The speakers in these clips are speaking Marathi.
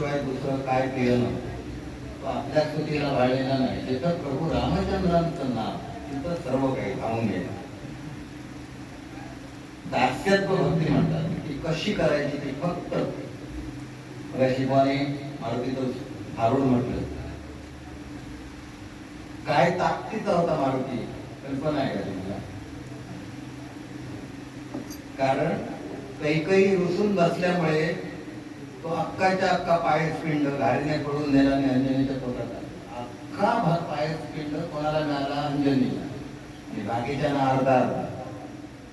शिवाय दुसरं काय केलं तो आपल्या स्तुतीला वाढलेला नाही. जिथं प्रभू रामचंद्रांचं नाव तिथं सर्व काही थांबून गेलं. दास्यत्व भक्ती म्हणतात. ती कशी करायची ती फक्त शिवाने शिकवाने मारुतीचं भारूड म्हटलं. काय ताकदीचा होता मारुती? कल्पना आहे का तुम्हाला कारण कैकई रुसून बसल्यामुळे तो अक्काच्या अक्का पायस पिंड घारीने पडून नेला आणि अंजनीच्या पोटात आला. अख्खा भाग पायस पिंड कोणाला मिळाला? अंजनीला आणि बाकीच्या ना अर्धा अर्धा.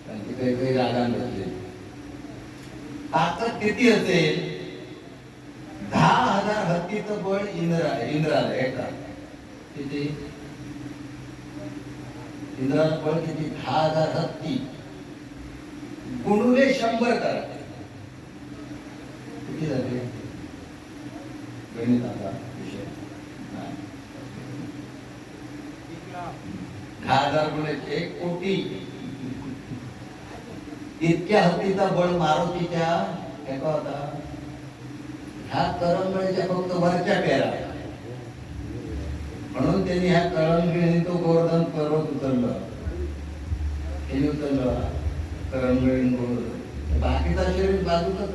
कारण ती काही काही जागा बसले ताकद किती असेल? दहा हजार हत्तीचं बळ इंद्रा इंद्राला एका किती? इंद्राचं बळ किती? दहा हजार हत्ती. गुणुले शंभर करा. किती झाले? गणिताचा विषय. दहा हजार गुणे एक कोटी. इतक्या हत्तीचा बळ मारुतीच्या एका होता. ह्या करंगळीच्या फक्त वरच्या पेरा. म्हणून त्यांनी ह्या कळंगळीने तो गोवर्धन पर्वत उतरलं त्यांनी उतरलं करंगळीन गोवर्धन. बाकीचा शरीर बाजूचाच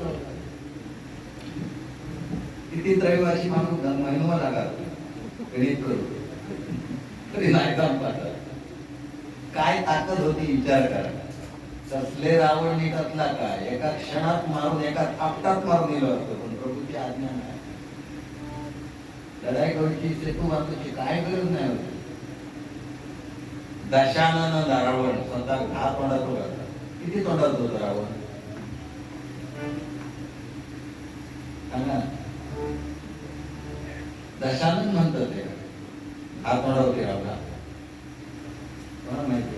किती रविवारची माणूस महिनोवा लागा गणित करू. तरी नाही जमतात काय ताकद होती विचार करा. तसले रावण निघतला काय? एका क्षणात मारून एका आपटात मारून गेलो असतो पण प्रभूची आज्ञा नाही. लढाई करूची सेतू बांधूची काय गरज नाही होती. दशानन रावण स्वतः घा तोंडात होता किती तोंडात होत रावण? सांगा. दशानन म्हणतात ते. घा तोंडावरती रावला. कोणा माहिती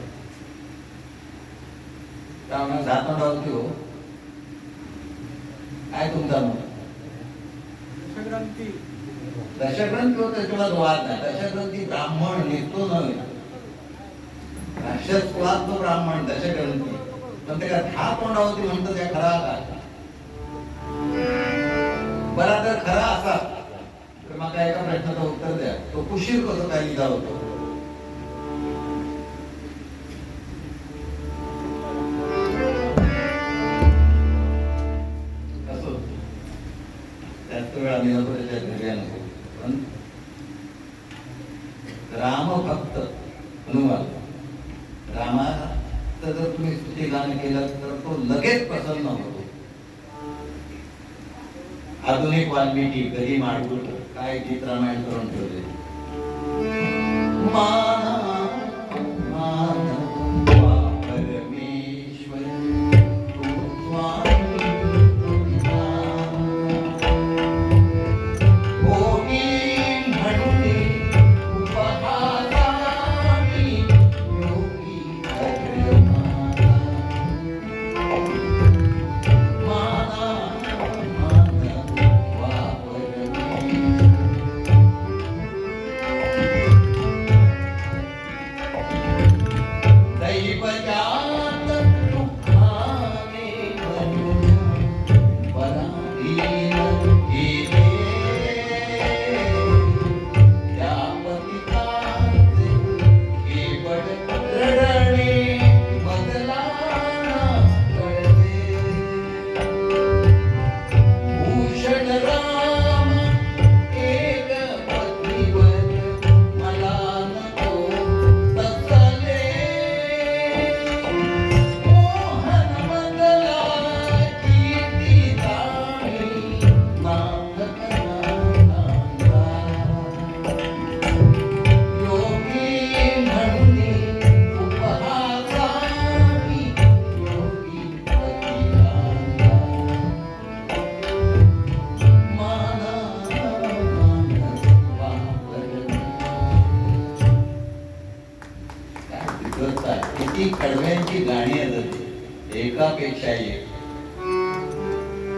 रावणा घा तोंडावरती हो. काय तुमचा मत? संक्रांती दशग्रंथी होत त्याच्याला वाद नाही. दशग्रंथी ब्राह्मण निघतो नव्हे. राक्षस कुळात तो ब्राह्मण दशग्रंथी. पण ते दहा तोंडावरती म्हणतो त्या खरा का बरा जर खरा तर मला एका प्रश्नाचं उत्तर द्या. तो कुशीर कसं काय लिहिला होतो? त्याच वेळ नको पण राम भक्त हनुमान. रामाचं जर तुम्ही स्तुती गान केलं तर तो लगेच प्रसन्न होतो. आधुनिक वाल्मिकी गरीब माडगुळ काय गीत रामायण करून ठेवले माना किती कडव्यांची गाणी आहेत. एकापेक्षा एक.